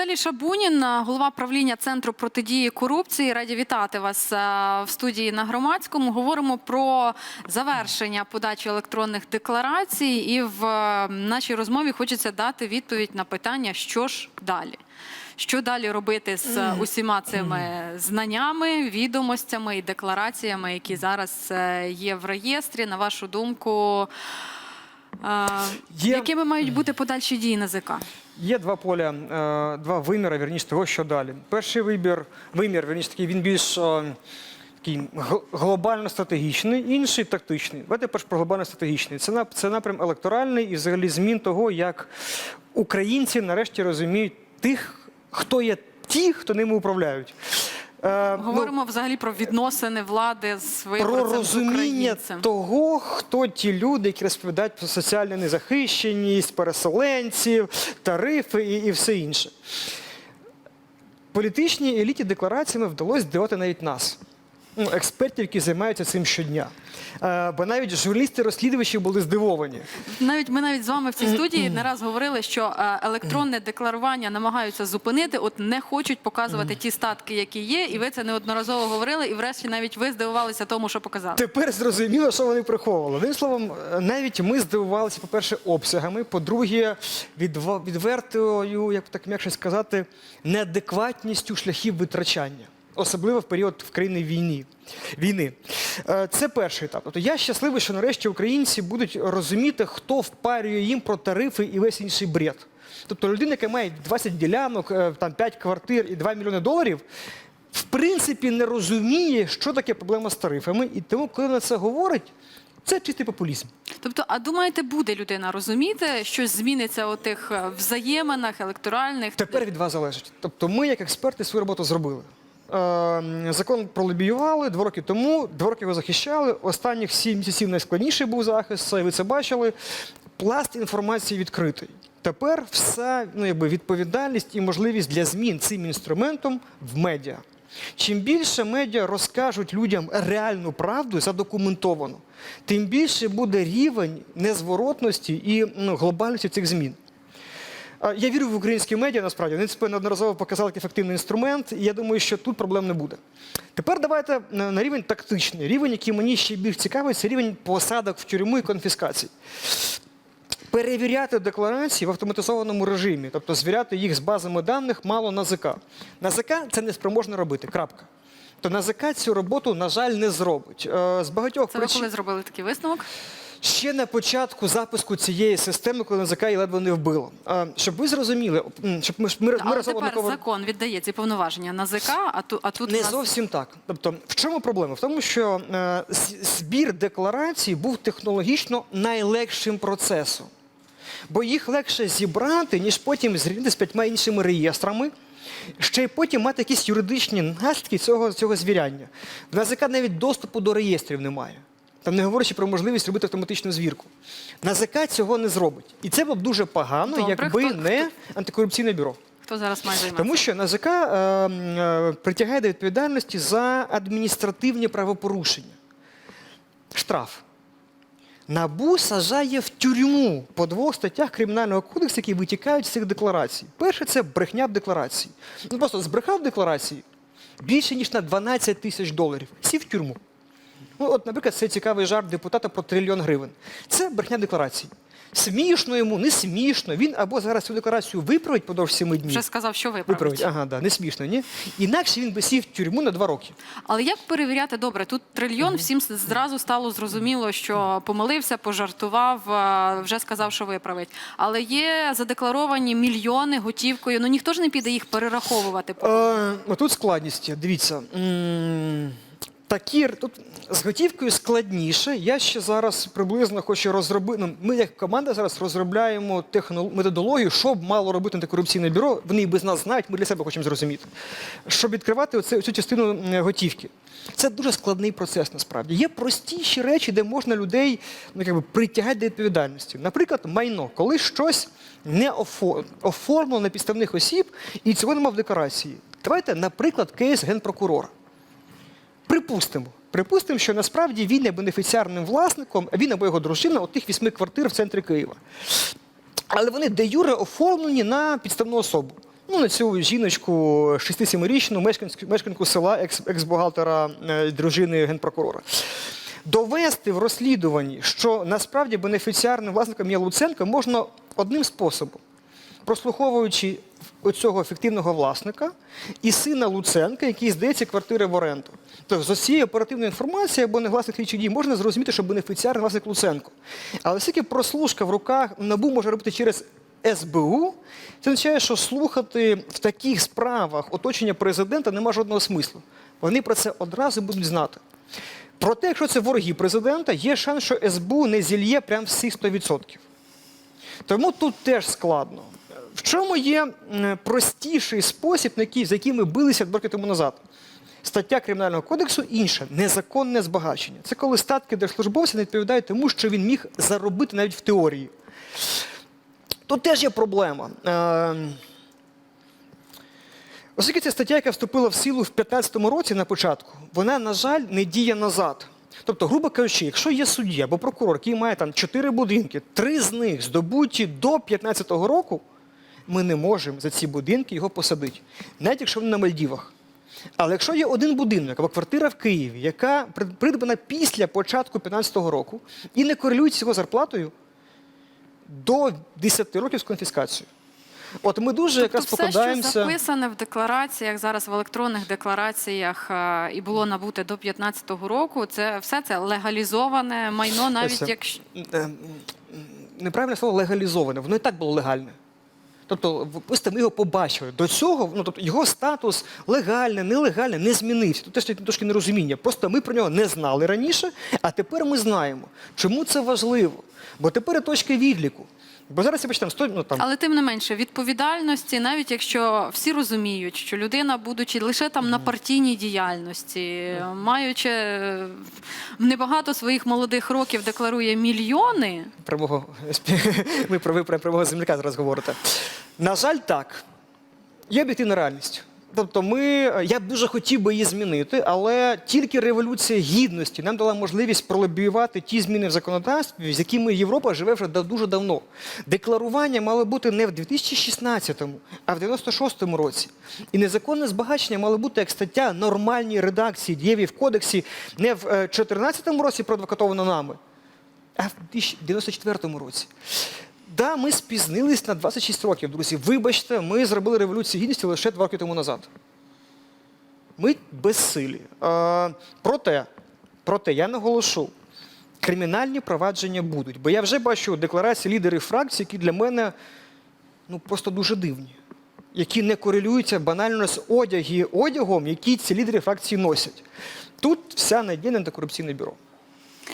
Віталій Шабунін, голова правління Центру протидії корупції. Раді вітати вас е, в студії на громадському. Говоримо про завершення подачі електронних декларацій, і в е, нашій розмові хочеться дати відповідь на питання, що ж далі. Що далі робити з е, усіма цими знаннями, відомостями і деклараціями, які зараз є в реєстрі? На вашу думку, Є- якими мають бути подальші дії НАЗК? Є два поля, е, два виміри, вірніше того, що далі. Перший вибір, вимір, вірніше такий, він більш е, такий гл- глобально-стратегічний, інший тактичний. Давайте перш про глобально-стратегічний. Це, нап- це напрям електоральний і взагалі змін того, як українці нарешті розуміють тих, хто є ті, хто ними управляють. Е, ну, Говоримо взагалі про відносини влади з про з розуміння українцем. того, хто ті люди, які розповідають про соціальну незахищеність, переселенців, тарифи і, і все інше. Політичній еліті деклараціями вдалося здивати навіть нас, ну, експертів, які займаються цим щодня. Е, бо навіть журналісти-розслідувачі були здивовані. Навіть ми навіть з вами в цій студії не раз говорили, що е, електронне декларування намагаються зупинити, от не хочуть показувати ті статки, які є, і ви це неодноразово говорили, і врешті навіть ви здивувалися тому, що показали. Тепер зрозуміло, що вони приховували. Одним словом, е, навіть ми здивувалися, по-перше, обсягами, по-друге, відва- відвертою, як так м'якше сказати, неадекватністю шляхів витрачання. Особливо в період в країні війни. війни. Е, Це перший етап. Тобто я щасливий, що нарешті українці будуть розуміти, хто впарює їм про тарифи і весь інший бред. Тобто людина, яка має 20 ділянок, е, там 5 квартир і 2 мільйони доларів, в принципі не розуміє, що таке проблема з тарифами. І тому, коли вона це говорить, це чистий популізм. Тобто, а думаєте, буде людина розуміти, щось зміниться у тих е, взаєминах електоральних? Тепер від вас залежить. Тобто, ми, як експерти, свою роботу зробили. Е, Закон пролобіювали два роки тому, два роки його захищали. Останніх сім місяців найскладніший був захист, це ви це бачили. Пласт інформації відкритий. Тепер вся ну, якби, відповідальність і можливість для змін цим інструментом в медіа. Чим більше медіа розкажуть людям реальну правду задокументовану, тим більше буде рівень незворотності і ну, глобальності цих змін. Я вірю в українські медіа, насправді. Вони це неодноразово показали як ефективний інструмент, і я думаю, що тут проблем не буде. Тепер давайте на на рівень тактичний. Рівень, який мені ще більш цікавий, це рівень посадок в тюрму і конфіскацій. Перевіряти декларації в автоматизованому режимі, тобто звіряти їх з базами даних, мало НАЗК. НАЗК це не спроможно робити. Крапка. То НАЗК цю роботу, на жаль, не зробить. Е, З багатьох Це ви коли зробили такий висновок? Ще на початку запуску цієї системи, коли НАЗК її ледве не вбило. Щоб ви зрозуміли, щоб ми, ми, ми Але тепер однаково- закон віддає ці повноваження НАЗК, а тут а тут не нас- зовсім так. Тобто, в чому проблема? В тому, що е, збір декларацій був технологічно найлегшим процесом. Бо їх легше зібрати, ніж потім зрівняти з п'ятьма іншими реєстрами, ще й потім мати якісь юридичні наслідки цього, цього звіряння. В НАЗК навіть доступу до реєстрів немає. Там не говорячи про можливість робити автоматичну звірку. НАЗК цього не зробить. І це було б дуже погано, Добре, якби хто- не антикорупційне бюро. хто зараз має займатися? Тому що НАЗК е, е, притягає до відповідальності за адміністративні правопорушення. Штраф. НАБУ сажає в тюрму по двох статтях Кримінального кодексу, які витікають з цих декларацій. Перше це брехня в декларації. Ну просто збрехав в декларації більше, ніж на 12 тисяч доларів. Сів в тюрму. Ну, от, наприклад, це цікавий жарт депутата про трильйон гривень. Це брехня декларації. Смішно йому, не смішно. Він або зараз цю декларацію виправить подовж семи днів. Вже сказав, що Виправить, виправить. ага, да, не смішно, ні? Інакше він би сів в тюрму на два роки. Але як перевіряти добре? Тут трильйон, всім зразу стало зрозуміло, що помилився, пожартував, вже сказав, що виправить. Але є задекларовані мільйони готівкою. Ну ніхто ж не піде їх перераховувати. Е, тут складність. Дивіться. Такі, тут з готівкою складніше. Я ще зараз приблизно хочу розробити. Ну, ми як команда зараз розробляємо техно- методологію, що б мало робити антикорупційне бюро. Вони без нас знають, ми для себе хочемо зрозуміти. Щоб відкривати оце, цю частину готівки. Це дуже складний процес насправді. Є простіші речі, де можна людей ну, якби, притягати до відповідальності. Наприклад, майно, коли щось не офо- оформлено на підставних осіб і цього немає в декларації. Давайте, наприклад, кейс генпрокурора. Припустимо. Припустимо, що насправді він є бенефіціарним власником, він або його дружина от тих вісьми квартир в центрі Києва. Але вони де юре оформлені на підставну особу. Ну, на цю жіночку 6-7-річну мешканку села, екс, екс-бухгалтера е, дружини генпрокурора. Довести в розслідуванні, що насправді бенефіціарним власником є Луценко, можна одним способом, прослуховуючи оцього фіктивного власника і сина Луценка, який здається квартири в оренду. Тобто з цієї оперативної інформації або негласних слідчих дій можна зрозуміти, що бенефіціарний власник Луценко. Але оскільки прослушка в руках НАБУ може робити через СБУ, це означає, що слухати в таких справах оточення президента нема жодного смислу. Вони про це одразу будуть знати. Проте, якщо це вороги президента, є шанс, що СБУ не зільє прям всіх 100%. Тому тут теж складно. В чому є простіший спосіб, на який, за який ми билися роки тому назад? Стаття Кримінального кодексу інша незаконне збагачення. Це коли статки держслужбовця не відповідають тому, що він міг заробити навіть в теорії. Тут теж є проблема. Е, Оскільки ця стаття, яка вступила в силу в 2015 році на початку, вона, на жаль, не діє назад. Тобто, грубо кажучи, якщо є суддя або прокурор, який має там чотири будинки, три з них здобуті до 2015 року, ми не можемо за ці будинки його посадити, навіть якщо вони на Мальдівах. Але якщо є один будинок або квартира в Києві, яка придбана після початку 2015 року і не корелюється з його зарплатою, до 10 років з конфіскацією. От ми дуже якраз Тобто все, що записане в деклараціях, зараз в електронних деклараціях е, і було набуте до 2015 року, це все це легалізоване майно, навіть якщо Е, неправильне слово легалізоване, воно і так було легальне. Тобто, просто ми його побачили. До цього ну, тобто, його статус легальний, нелегальний не змінився. Тут теж трошки нерозуміння. Просто ми про нього не знали раніше, а тепер ми знаємо. Чому це важливо? Бо тепер точки відліку. Бо зараз я почитаю, 100, ну, там, Але тим не менше, відповідальності, навіть якщо всі розуміють, що людина, будучи лише там на партійній діяльності, маючи е, небагато своїх молодих років, декларує мільйони. прямого ви про ви про прямого земляка зараз говорите. На жаль, так. Є об'єктивна реальність. Тобто, ми, я б дуже хотів би її змінити, але тільки революція гідності нам дала можливість пролобіювати ті зміни в законодавстві, з якими Європа живе вже дуже давно. Декларування мало бути не в 2016-му, а в 96-му році. І незаконне збагачення мало бути як стаття нормальній редакції дієві в кодексі не в 2014 році проадвокатовано нами, а в 1994 році. Да, ми спізнились на 26 років, друзі. Вибачте, ми зробили революцію гідності лише два роки тому назад. Ми безсилі. Е, проте, проте, я наголошу, кримінальні провадження будуть. Бо я вже бачу декларації лідерів фракцій, які для мене ну, просто дуже дивні, які не корелюються банально з одяги, одягом, який ці лідери фракції носять. Тут вся надія на антикорупційне бюро.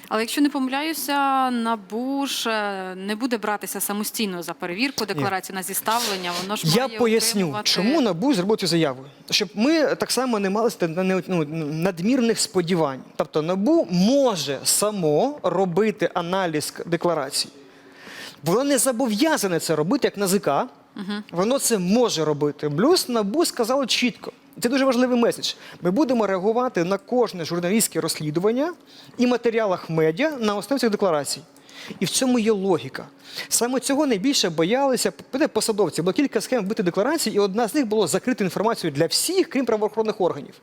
Але якщо не помиляюся, НАБУ ж е, не буде братися самостійно за перевірку декларації на зіставлення. Воно ж Я має поясню, отримувати- чому НАБУ зробив цю заяву. Щоб ми так само не мали ста- ну, надмірних сподівань. Тобто НАБУ може само робити аналіз к- декларацій. Воно не зобов'язане це робити, як НАЗК. Воно це може робити. Плюс НАБУ сказало чітко. Це дуже важливий меседж. Ми будемо реагувати на кожне журналістське розслідування і матеріалах медіа на основі цих декларацій. І в цьому є логіка. Саме цього найбільше боялися посадовці. Було кілька схем вбити декларацій, і одна з них було закрити інформацію для всіх, крім правоохоронних органів.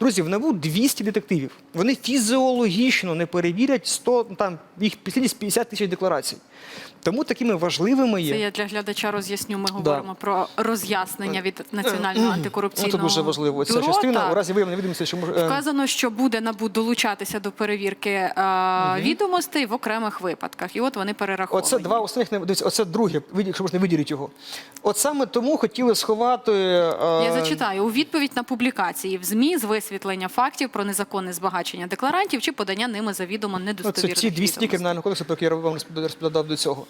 Друзі, в НАБУ 200 детективів. Вони фізіологічно не перевірять 100, ну, там їх 50 тисяч декларацій. Тому такими важливими є. Це я для глядача роз'ясню. Ми говоримо про роз'яснення від Національного антикорупційного Це дуже важливо. Ця бюро. частина Так. у разі виявлення відомості, що може. е, Вказано, що буде НАБУ долучатися до перевірки е, відомостей в окремих випадках. І от вони перераховані. Оце два не дивіться, оце друге, якщо можна виділити його. От саме тому хотіли сховати. е, Я зачитаю у відповідь на публікації в ЗМІ з висвітлення фактів про незаконне збагачення декларантів чи подання ними завідомо Ну, це недостовірних ті 200 відомостей. кримінального кодексу, про які я вам розповідав- до цього.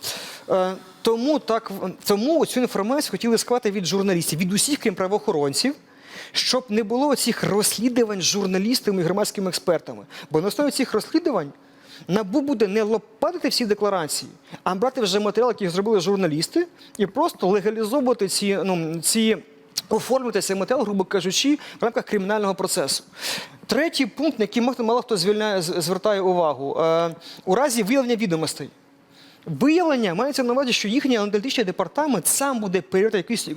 Е, тому так тому цю інформацію хотіли сховати від журналістів, від усіх, крім правоохоронців. Щоб не було цих розслідувань з журналістами і громадськими експертами. Бо на основі цих розслідувань НАБУ буде не лопатити всі декларації, а брати вже матеріал, який зробили журналісти, і просто легалізовувати ці, ну, ці оформити цей матеріал, грубо кажучи, в рамках кримінального процесу. Третій пункт, на який мало- хто звільняє, звертає увагу. Е, у разі виявлення відомостей. Виявлення мається на увазі, що їхній аналітичний департамент сам буде перевіряти якусь,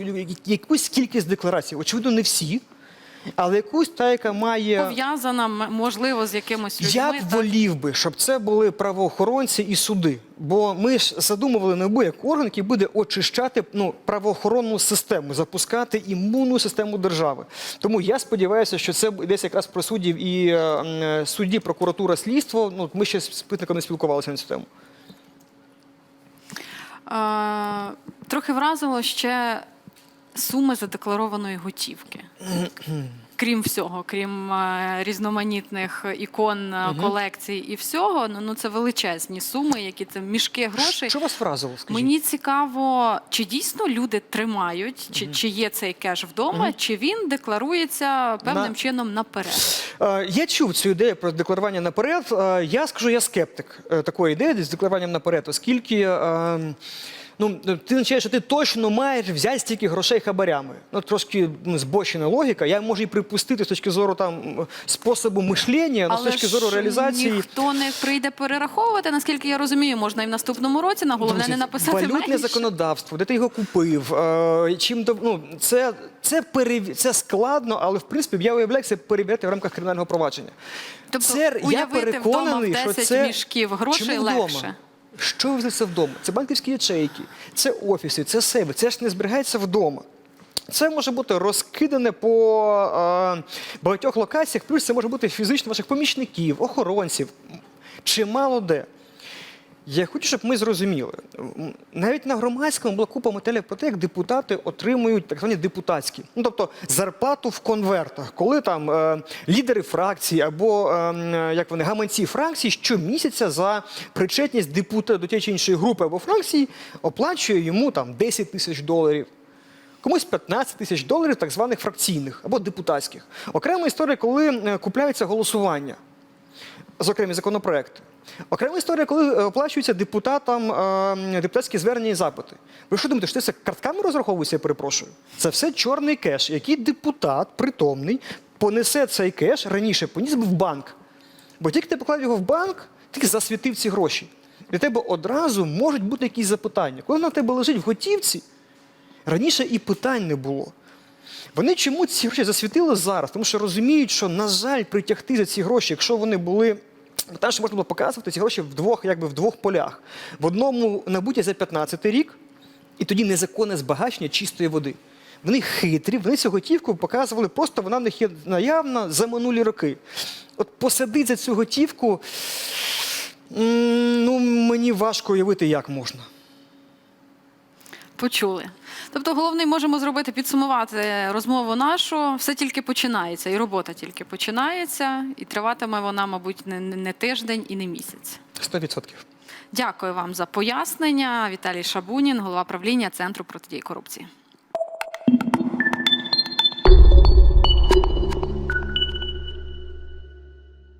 якусь кількість декларацій. Очевидно, не всі, але якусь та, яка має. Пов'язана, можливо, з якимось людьми. Я б так? волів би, щоб це були правоохоронці і суди. Бо ми ж задумували НАБУ як орган, який буде очищати ну, правоохоронну систему, запускати імунну систему держави. Тому я сподіваюся, що це десь якраз про суддів і е, судді, прокуратура, слідство. Ну, ми ще з спитником не спілкувалися на цю тему. Е, трохи вразило ще суми задекларованої готівки. Крім всього, крім е, різноманітних ікон, е, колекцій і всього, ну, ну це величезні суми, які це мішки грошей. Що вас вразило? Скажіть? Мені цікаво, чи дійсно люди тримають, чи, чи є цей кеш вдома, чи він декларується певним На- чином наперед. Е, Я чув цю ідею про декларування наперед. Я скажу, я скептик такої ідеї з декларуванням наперед, оскільки. Е, Ну, ти означає, що ти точно маєш взяти стільки грошей хабарями. Ну, трошки ну, збочена логіка. Я можу і припустити з точки зору там способу мишлення, але з точки зору реалізації. ніхто не прийде перераховувати. Наскільки я розумію, можна і в наступному році. На головне Друзі, не написати валютне менше. законодавство, де ти його купив. Е, чим ну, це, це, перев... це складно, але в принципі я уявляю, це перевіряти в рамках кримінального провадження. Тобто це, я уявити вдома в 10 що це мішків грошей Чому вдома? Що ви це вдома? Це банківські ячейки, це офіси, це себе. Це ж не зберігається вдома. Це може бути розкидане по е, багатьох локаціях, плюс це може бути фізично ваших помічників, охоронців, чимало де. Я хочу, щоб ми зрозуміли. Навіть на громадському була купа матеріалів про те, як депутати отримують так звані депутатські. Ну тобто зарплату в конвертах, коли там е, лідери фракцій або е, як вони гаманці фракцій щомісяця за причетність депутата до тієї чи іншої групи або фракції оплачує йому там 10 тисяч доларів. Комусь 15 тисяч доларів так званих фракційних або депутатських. Окрема історія, коли е, купляється голосування з окремі законопроекти. Окрема історія, коли е, оплачуються депутатам е, депутатські звернення і запити. Ви що думаєте, що це картками розраховується, я перепрошую? Це все чорний кеш, який депутат притомний понесе цей кеш раніше поніс би в банк. Бо тільки ти поклав його в банк, ти засвітив ці гроші. Для тебе одразу можуть бути якісь запитання. Коли на тебе лежить в готівці, раніше і питань не було. Вони чому ці гроші засвітили зараз? Тому що розуміють, що, на жаль, притягти за ці гроші, якщо вони були. Там що можна було показувати ці гроші в двох, якби в двох полях. В одному набуті за 15 рік, і тоді незаконне збагачення чистої води. Вони хитрі, вони цю готівку показували, просто вона в них є наявна за минулі роки. От посадити за цю готівку, ну мені важко уявити, як можна. Почули. Тобто, головний можемо зробити підсумувати розмову нашу. Все тільки починається, і робота тільки починається, і триватиме вона, мабуть, не, не тиждень і не місяць. 100%. Дякую вам за пояснення. Віталій Шабунін, голова правління Центру протидії корупції.